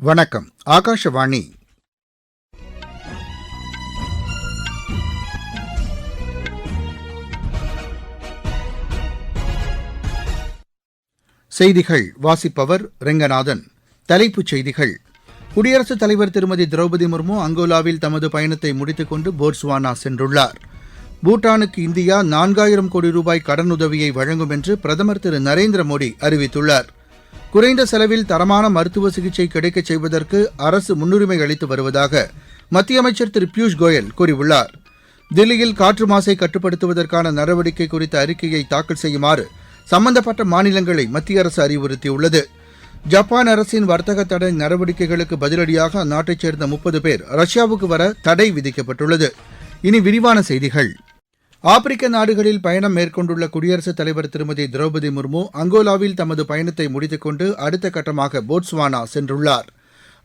வணக்கம். ஆகாஷவாணி. செய்திகள். வாசிப்பவர் ரெங்கநாதன். தலைப்புச் செய்திகள். குடியரசுத் தலைவர் திருமதி திரௌபதி முர்மு அங்கோலாவில் தமது பயணத்தை முடித்துக்கொண்டு போர்ஸ்வானா சென்றுள்ளார். பூட்டானுக்கு இந்தியா நான்காயிரம் கோடி ரூபாய் கடனுதவியை வழங்கும் என்று பிரதமர் திரு நரேந்திர மோடி அறிவித்துள்ளார். குறைந்த செலவில் தரமான மருத்துவ சிகிச்சை கிடைக்கச் செய்வதற்கு அரசு முன்னுரிமை அளித்து வருவதாக மத்திய அமைச்சர் திரு பியூஷ் கோயல் கூறியுள்ளார். தில்லியில் காற்று மாசை கட்டுப்படுத்துவதற்கான நடவடிக்கை குறித்த அறிக்கையை தாக்கல் செய்யுமாறு சம்பந்தப்பட்ட மாநிலங்களை மத்திய அரசு அறிவுறுத்தியுள்ளது. ஜப்பான் அரசின் வர்த்தக தடை நடவடிக்கைகளுக்கு பதிலடியாக அந்நாட்டைச் சேர்ந்த முப்பது பேர் ரஷ்யாவுக்கு வர தடை விதிக்கப்பட்டுள்ளது. இனி விரிவான செய்திகள். ஆப்பிரிக்க நாடுகளில் பயணம் மேற்கொண்டுள்ள குடியரசுத் தலைவர் திருமதி திரௌபதி முர்மு அங்கோலாவில் தமது பயணத்தை முடித்துக் கொண்டு அடுத்த கட்டமாக போட்ஸ்வானா சென்றுள்ளார்.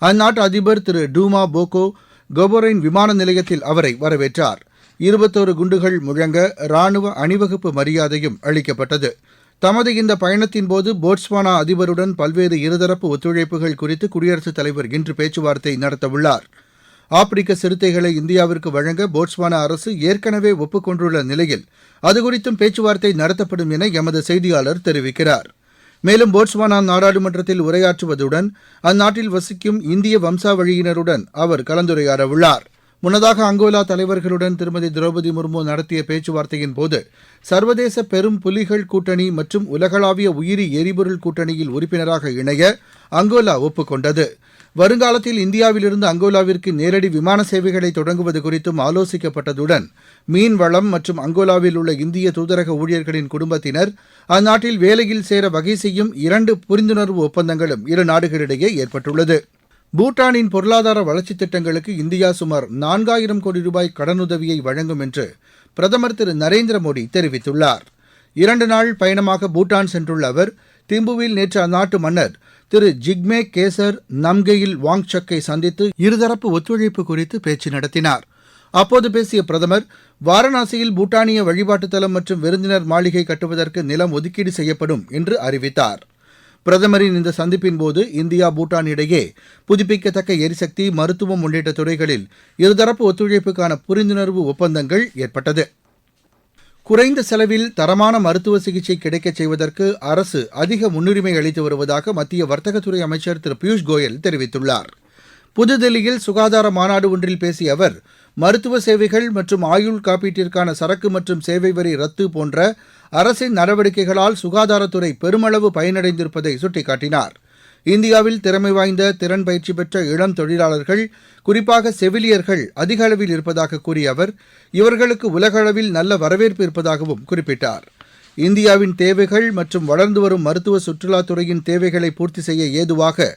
அந்நாட்டு அதிபர் திரு டூமா போகோ கொபோரைன் விமான நிலையத்தில் அவரை வரவேற்றார். இருபத்தோரு குண்டுகள் முழங்க ராணுவ அணிவகுப்பு மரியாதையும் அளிக்கப்பட்டது. தமது இந்த பயணத்தின்போது போட்ஸ்வானா அதிபருடன் பல்வேறு இருதரப்பு ஒத்துழைப்புகள் குறித்து குடியரசுத் தலைவர் இன்று பேச்சுவார்த்தை நடத்தவுள்ளார். ஆப்பிரிக்க சிறுத்தைகளை இந்தியாவிற்கு வழங்க போட்ஸ்வானா அரசு ஏற்கனவே ஒப்புக் கொண்டுள்ள நிலையில் அது குறித்தும் பேச்சுவார்த்தை நடத்தப்படும் என எமது செய்தியாளர் தெரிவிக்கிறார். மேலும் போட்ஸ்வானா நாடாளுமன்றத்தில் உரையாற்றுவதுடன் அந்நாட்டில் வசிக்கும் இந்திய வம்சாவழியினருடன் அவர் கலந்துரையாடவுள்ளார். முன்னதாக அங்கோலா தலைவர்களுடன் திருமதி திரௌபதி முர்மு நடத்திய பேச்சுவார்த்தையின் போது சர்வதேச பெரும் புலிகள் கூட்டணி மற்றும் உலகளாவிய உயிரி எரிபொருள் கூட்டணியில் உறுப்பினராக இணைய அங்கோலா ஒப்புக்கொண்டது. வருங்காலத்தில் இந்தியாவிலிருந்து அங்கோலாவிற்கு நேரடி விமான சேவைகளை தொடங்குவது குறித்தும் ஆலோசிக்கப்பட்டதுடன் மீன்வளம் மற்றும் அங்கோலாவில் உள்ள இந்திய தூதரக ஊழியர்களின் குடும்பத்தினர் அந்நாட்டில் வேலையில் சேர வகை செய்யும் இரண்டு புரிந்துணர்வு ஒப்பந்தங்களும் இரு நாடுகளிடையே ஏற்பட்டுள்ளது. பூட்டானின் பொருளாதார வளர்ச்சித் திட்டங்களுக்கு இந்தியா சுமார் நான்காயிரம் கோடி ரூபாய் கடனுதவியை வழங்கும் என்று பிரதமர் திரு நரேந்திர மோடி தெரிவித்துள்ளார். இரண்டு நாள் பயணமாக பூட்டான் சென்றுள்ள அவர் திம்புவில் நேற்று அந்நாட்டு மன்னர் திரு ஜிக்மே கேசர் நம்கெயில் வாங்சக்கை சந்தித்து இருதரப்பு ஒத்துழைப்பு குறித்து பேச்சு நடத்தினார். அப்போது பேசிய பிரதமர் வாரணாசியில் பூட்டானிய வழிபாட்டுத் தலம் மற்றும் விருந்தினர் மாளிகை கட்டுவதற்கு நிலம் ஒதுக்கீடு செய்யப்படும் என்று அறிவித்தார். பிரதமரின் இந்த சந்திப்பின் போது இந்தியா பூட்டான் இடையே புதுப்பிக்கத்தக்க எரிசக்தி மருத்துவம் உள்ளிட்ட துறைகளில் இருதரப்பு ஒத்துழைப்புக்கான புரிந்துணர்வு ஒப்பந்தங்கள் ஏற்பட்டது. குறைந்த செலவில் தரமான மருத்துவ சிகிச்சை கிடைக்கச் செய்வதற்கு அரசு அதிக முன்னுரிமை அளித்து வருவதாக மத்திய வர்த்தகத்துறை அமைச்சர் திரு பியூஷ் கோயல் தெரிவித்துள்ளார். புதுதில்லியில் சுகாதார மாநாடு ஒன்றில் பேசிய அவர் மருத்துவ சேவைகள் மற்றும் ஆயுள் காப்பீட்டிற்கான சரக்கு மற்றும் சேவை வரி ரத்து போன்ற அரசின் நடவடிக்கைகளால் சுகாதாரத்துறை பெருமளவு பயனடைந்திருப்பதை சுட்டிக்காட்டினார். இந்தியாவில் திறமை வாய்ந்த திறன் பயிற்சி பெற்ற இளம் தொழிலாளர்கள் குறிப்பாக செவிலியர்கள் அதிக அளவில் இருப்பதாக கூறிய அவர் இவர்களுக்கு உலகளவில் நல்ல வரவேற்பு இருப்பதாகவும் குறிப்பிட்டார். இந்தியாவின் தேவைகள் மற்றும் வளர்ந்து வரும் மருத்துவ சுற்றுலாத்துறையின் தேவைகளை பூர்த்தி செய்ய ஏதுவாக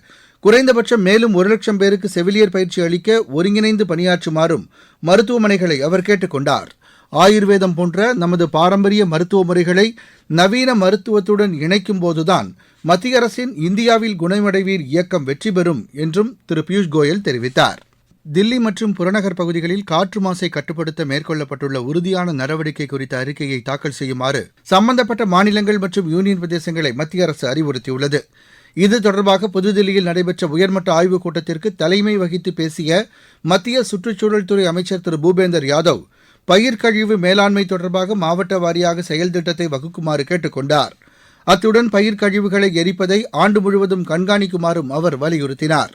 குறைந்தபட்சம் மேலும் ஒரு லட்சம் பேருக்கு செவிலியர் பயிற்சி அளிக்க ஒருங்கிணைந்து பணியாற்றுமாறும் மருத்துவமனைகளை அவர் கேட்டுக் கொண்டார் ஆயுர்வேதம் போன்ற நமது பாரம்பரிய மருத்துவ முறைகளை நவீன மருத்துவத்துடன் இணைக்கும் போதுதான் மத்திய அரசின் இந்தியாவில் குணமடைவீர் இயக்கம் வெற்றி பெறும் என்றும் திரு பியூஷ் கோயல் தெரிவித்தார். தில்லி மற்றும் புறநகர் பகுதிகளில் காற்று மாசை கட்டுப்படுத்த மேற்கொள்ளப்பட்டுள்ள உறுதியான நடவடிக்கை குறித்த அறிக்கையை தாக்கல் செய்யுமாறு சம்பந்தப்பட்ட மாநிலங்கள் மற்றும் யூனியன் பிரதேசங்களை மத்திய அரசு அறிவுறுத்தியுள்ளது. இது தொடர்பாக புதுதில்லியில் நடைபெற்ற உயர்மட்ட ஆய்வுக் கூட்டத்திற்கு தலைமை வகித்து பேசிய மத்திய சுற்றுச்சூழல் துறை அமைச்சர் திரு பூபேந்தர் யாதவ் பயிர் கழிவு மேலாண்மை தொடர்பாக மாவட்ட வாரியாக செயல் திட்டத்தை வகுக்குமாறு கேட்டுக் கொண்டார் அத்துடன் பயிர்க்கழிவுகளை எரிப்பதை ஆண்டு முழுவதும் கண்காணிக்குமாறும் அவர் வலியுறுத்தினார்.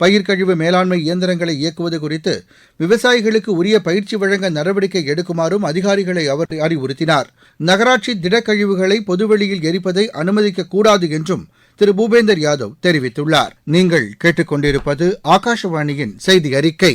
பயிர்க்கழிவு மேலாண்மை இயந்திரங்களை இயக்குவது குறித்து விவசாயிகளுக்கு உரிய பயிற்சி வழங்க நடவடிக்கை எடுக்குமாறும் அதிகாரிகளை அவர் அறிவுறுத்தினார். நகராட்சி திடக்கழிவுகளை பொதுவெளியில் எரிப்பதை அனுமதிக்க கூடாது என்றும் திரு. பூபேந்தர் யாதவ் தெரிவித்துள்ளார். நீங்கள் கேட்டுக்கொண்டிருப்பது ஆகாஷவாணியின் செய்தி அறிக்கை.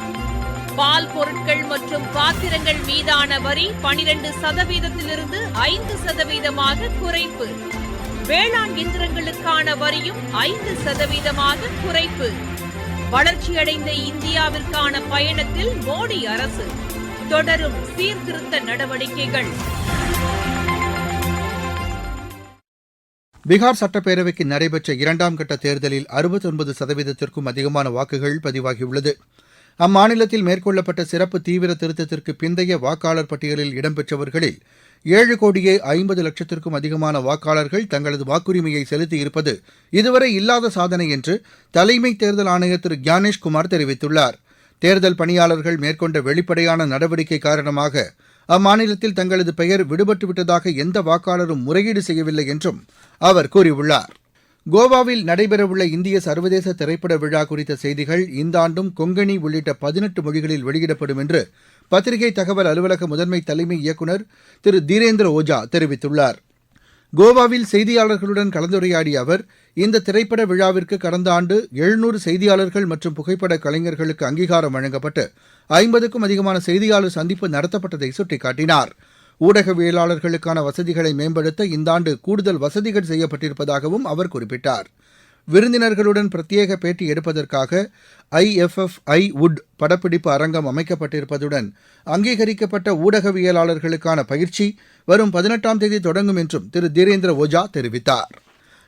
பால் பொருட்கள் மற்றும் பாத்திரங்கள் மீதான வரி பனிரெண்டு சதவீதத்திலிருந்து ஐந்து சதவீதமாக குறைப்பு. வேளாண் இயந்திரங்களுக்கான வரியும் ஐந்து சதவீதமாக குறைப்பு. வளர்ச்சியடைந்த இந்தியாவிற்கான பயணத்தில் மோடி அரசு. தொடரும் சீர்திருத்த நடவடிக்கைகள். பீகார் சட்டப்பேரவைக்கு நடைபெற்ற இரண்டாம் கட்ட தேர்தலில் அறுபத்தொன்பது சதவீதத்திற்கும் அதிகமான வாக்குகள் பதிவாகியுள்ளது. அம்மாநிலத்தில் மேற்கொள்ளப்பட்ட சிறப்பு தீவிர திருத்தத்திற்கு பிந்தைய வாக்காளர் பட்டியலில் இடம்பெற்றவர்களில் ஏழு கோடியே ஐம்பது லட்சத்திற்கும் அதிகமான வாக்காளர்கள் தங்களது வாக்குரிமையை செலுத்தியிருப்பது இதுவரை இல்லாத சாதனை என்று தலைமை தேர்தல் ஆணையர் திரு குமார் தெரிவித்துள்ளார். தேர்தல் பணியாளர்கள் மேற்கொண்ட வெளிப்படையான நடவடிக்கை காரணமாக அம்மாநிலத்தில் தங்களது பெயர் விடுபட்டுவிட்டதாக எந்த வாக்காளரும் முறையீடு செய்யவில்லை என்றும் அவர் கூறியுள்ளார். கோவாவில் நடைபெறவுள்ள இந்திய சர்வதேச திரைப்பட விழா குறித்த செய்திகள் இந்த ஆண்டும் கொங்கணி உள்ளிட்ட பதினெட்டு மொழிகளில் வெளியிடப்படும் என்று பத்திரிகை தகவல் அலுவலக முதன்மை தலைமை இயக்குநர் திரு தீரேந்திர ஓஜா தெரிவித்துள்ளார். கோவாவில் செய்தியாளர்களுடன் கலந்துரையாடிய அவர் இந்த திரைப்பட விழாவிற்கு கடந்த ஆண்டு எழுநூறு செய்தியாளர்கள் மற்றும் புகைப்பட கலைஞர்களுக்கு அங்கீகாரம் வழங்கப்பட்டு ஐம்பதுக்கும் அதிகமான செய்தியாளர் சந்திப்பு நடத்தப்பட்டதை சுட்டிக்காட்டினார். ஊடகவியலாளர்களுக்கான வசதிகளை மேம்படுத்த இந்த ஆண்டு கூடுதல் வசதிகள் செய்யப்பட்டிருப்பதாகவும் அவர் குறிப்பிட்டார். விருந்தினர்களுடன் பிரத்யேக பேட்டி எடுப்பதற்காக ஐஎஃப்எஃப்ஐ உட் படப்பிடிப்பு அரங்கம் அமைக்கப்பட்டிருப்பதுடன் அங்கீகரிக்கப்பட்ட ஊடகவியலாளர்களுக்கான பயிற்சி வரும் பதினெட்டாம் தேதி தொடங்கும் என்றும் திரு தீரேந்திர ஓஜா தெரிவித்தார்.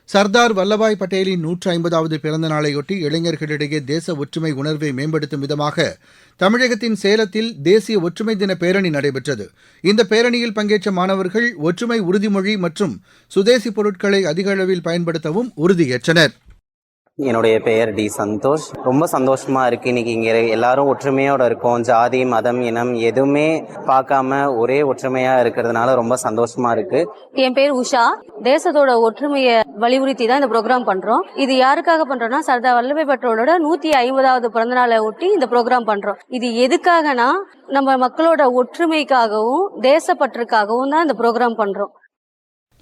சர்தார் வல்லபாய் பட்டேலின் நூற்று ஐம்பதாவது பிறந்த நாளையொட்டி இளைஞர்களிடையே தேச ஒற்றுமை உணர்வை மேம்படுத்தும் விதமாக தமிழகத்தின் சேலத்தில் தேசிய ஒற்றுமை தின பேரணி நடைபெற்றது. இந்த பேரணியில் பங்கேற்ற மாணவர்கள் ஒற்றுமை உறுதிமொழி மற்றும் சுதேசி பொருட்களை அதிக அளவில் பயன்படுத்தவும் உறுதியேற்றனா் என்னுடைய பெயர் டி சந்தோஷ். ரொம்ப சந்தோஷமா இருக்கு. இன்னைக்கு இங்க எல்லாரும் ஒற்றுமையோட இருக்கோம். ஜாதி மதம் இனம் எதுவுமே பார்க்காம ஒரே ஒற்றுமையா இருக்கிறதுனால ரொம்ப சந்தோஷமா இருக்கு. என் பேர் உஷா. தேசத்தோட ஒற்றுமையை வலியுறுத்தி தான் இந்த ப்ரோக்ராம் பண்றோம். இது யாருக்காக பண்றோம்னா சர்தார் வல்லபாய் பட்டேலோட நூத்தி ஐம்பதாவது பிறந்த நாளை ஒட்டி இந்த ப்ரோக்ராம் பண்றோம். இது எதுக்காகனா நம்ம மக்களோட ஒற்றுமைக்காகவும் தேசப்பற்றுக்காகவும் தான் இந்த ப்ரோக்ராம் பண்றோம்.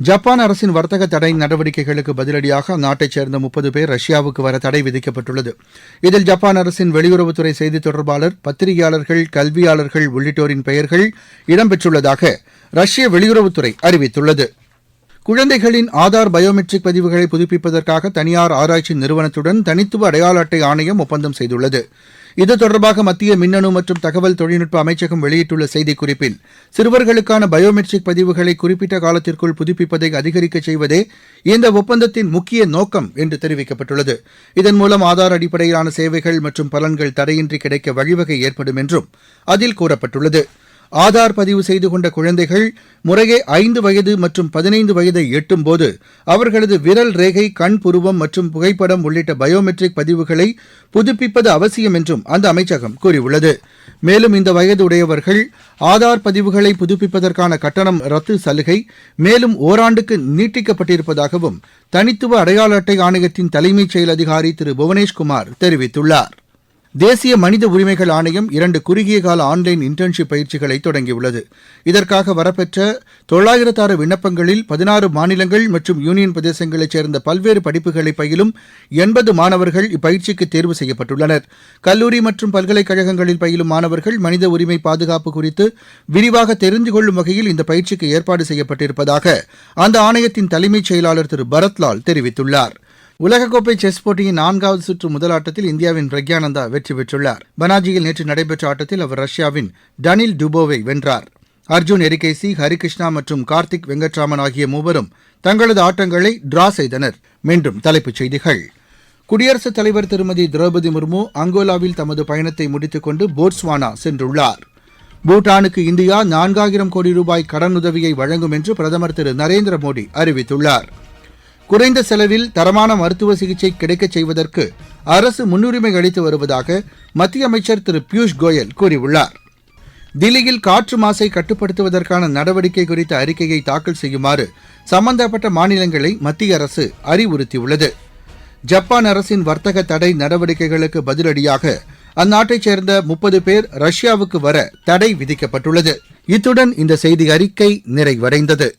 ஜப்பான் அரசின் வர்த்தக தடை நடவடிக்கைகளுக்கு பதிலடியாக அந்நாட்டைச் சேர்ந்த முப்பது பேர் ரஷ்யாவுக்கு வர தடை விதிக்கப்பட்டுள்ளது. இதில் ஜப்பான் அரசின் வெளியுறவுத்துறை செய்தித் தொடர்பாளர் பத்திரிகையாளர்கள் கல்வியாளர்கள் உள்ளிட்டோரின் பெயர்கள் இடம்பெற்றுள்ளதாக ரஷ்ய வெளியுறவுத்துறை அறிவித்துள்ளது. குழந்தைகளின் ஆதார் பயோமெட்ரிக் பதிவுகளை புதுப்பிப்பதற்காக தனியார் ஆராய்ச்சி நிறுவனத்துடன் தனித்துவ அடையாள அட்டை ஆணையம் ஒப்பந்தம் செய்துள்ளது. இது தொடர்பாக மத்திய மின்னணு மற்றும் தகவல் தொழில்நுட்ப அமைச்சகம் வெளியிட்டுள்ள செய்திக்குறிப்பில் சிறுவர்களுக்கான பயோமெட்ரிக் பதிவுகளை குறிப்பிட்ட காலத்திற்குள் புதுப்பிப்பதை அதிகரிக்க செய்வதே இந்த ஒப்பந்தத்தின் முக்கிய நோக்கம் என்று தெரிவிக்கப்பட்டுள்ளது. இதன் மூலம் ஆதார் அடிப்படையிலான சேவைகள் மற்றும் பலன்கள் தடையின்றி கிடைக்க வழிவகை ஏற்படும் என்றும் அதில் கூறப்பட்டுள்ளது. ஆதார் பதிவு செய்து கொண்ட குழந்தைகள் முறையே ஐந்து வயது மற்றும் பதினைந்து வயதை எட்டும்போது அவர்களது விரல் ரேகை கண் புருவம் மற்றும் புகைப்படம் உள்ளிட்ட பயோமெட்ரிக் பதிவுகளை புதுப்பிப்பது அவசியம் என்றும் அந்த அமைச்சகம் கூறியுள்ளது. மேலும் இந்த வயது உடையவர்கள் ஆதார் பதிவுகளை புதுப்பிப்பதற்கான கட்டணம் ரத்து சலுகை மேலும் ஓராண்டுக்கு நீட்டிக்கப்பட்டிருப்பதாகவும் தனித்துவ அடையாள அட்டை ஆணையத்தின் தலைமைச் செயல் அதிகாரி திரு புவனேஷ்குமார் தெரிவித்துள்ளார். தேசிய மனித உரிமைகள் ஆணையம் இரண்டு குறுகிய கால ஆன்லைன் இன்டர்ன்ஷிப் பயிற்சிகளை தொடங்கியுள்ளது. இதற்காக வரப்பெற்ற தொள்ளாயிரத்தாறு விண்ணப்பங்களில் பதினாறு மாநிலங்கள் மற்றும் யூனியன் பிரதேசங்களைச் சேர்ந்த பல்வேறு படிப்புகளை பயிலும் எண்பது மாணவர்கள் இப்பயிற்சிக்கு தேர்வு செய்யப்பட்டுள்ளனர். கல்லூரி மற்றும் பல்கலைக்கழகங்களில் பயிலும் மாணவர்கள் மனித உரிமை பாதுகாப்பு குறித்து விரிவாக தெரிந்து கொள்ளும் வகையில் இந்த பயிற்சிக்கு ஏற்பாடு செய்யப்பட்டிருப்பதாக அந்த ஆணையத்தின் தலைமைச் செயலாளர் திரு பரத்லால் தெரிவித்துள்ளார். உலகக்கோப்பை செஸ் போட்டியின் நான்காவது சுற்று முதல் ஆட்டத்தில் இந்தியாவின் பிரக்யானந்தா வெற்றி பெற்றுள்ளார். பனாஜியில் நேற்று நடைபெற்ற ஆட்டத்தில் அவர் ரஷ்யாவின் டனில் டுபோவை வென்றார். அர்ஜுன் எரிகேசி ஹரிகிருஷ்ணா மற்றும் கார்த்திக் வெங்கட்ராமன் ஆகிய மூவரும் தங்களது ஆட்டங்களை டிரா செய்தனர். மீண்டும் தலைப்புச் செய்திகள். குடியரசுத் தலைவர் திருமதி திரௌபதி முர்மு அங்கோலாவில் தமது பயணத்தை முடித்துக்கொண்டு போட்ஸ்வானா சென்றுள்ளார். பூட்டானுக்கு இந்தியா நான்காயிரம் கோடி ரூபாய் கடனுதவியை வழங்கும் என்று பிரதமர் திரு நரேந்திர மோடி அறிவித்துள்ளார். குறைந்த செலவில் தரமான மருத்துவ சிகிச்சை கிடைக்கச் செய்வதற்கு அரசு முன்னுரிமை அளித்து வருவதாக மத்திய அமைச்சர் திரு பியூஷ் கோயல் கூறியுள்ளார். தில்லியில் காற்று மாசை கட்டுப்படுத்துவதற்கான நடவடிக்கை குறித்த அறிக்கையை தாக்கல் செய்யுமாறு சம்பந்தப்பட்ட மாநிலங்களை மத்திய அரசு அறிவுறுத்தியுள்ளது. ஜப்பான் அரசின் வர்த்தக தடை நடவடிக்கைகளுக்கு பதிலடியாக அந்நாட்டைச் சேர்ந்த முப்பது பேர் ரஷ்யாவுக்கு வர தடை விதிக்கப்பட்டுள்ளது. இத்துடன் இந்த செய்தி அறிக்கை நிறைவடைந்தது.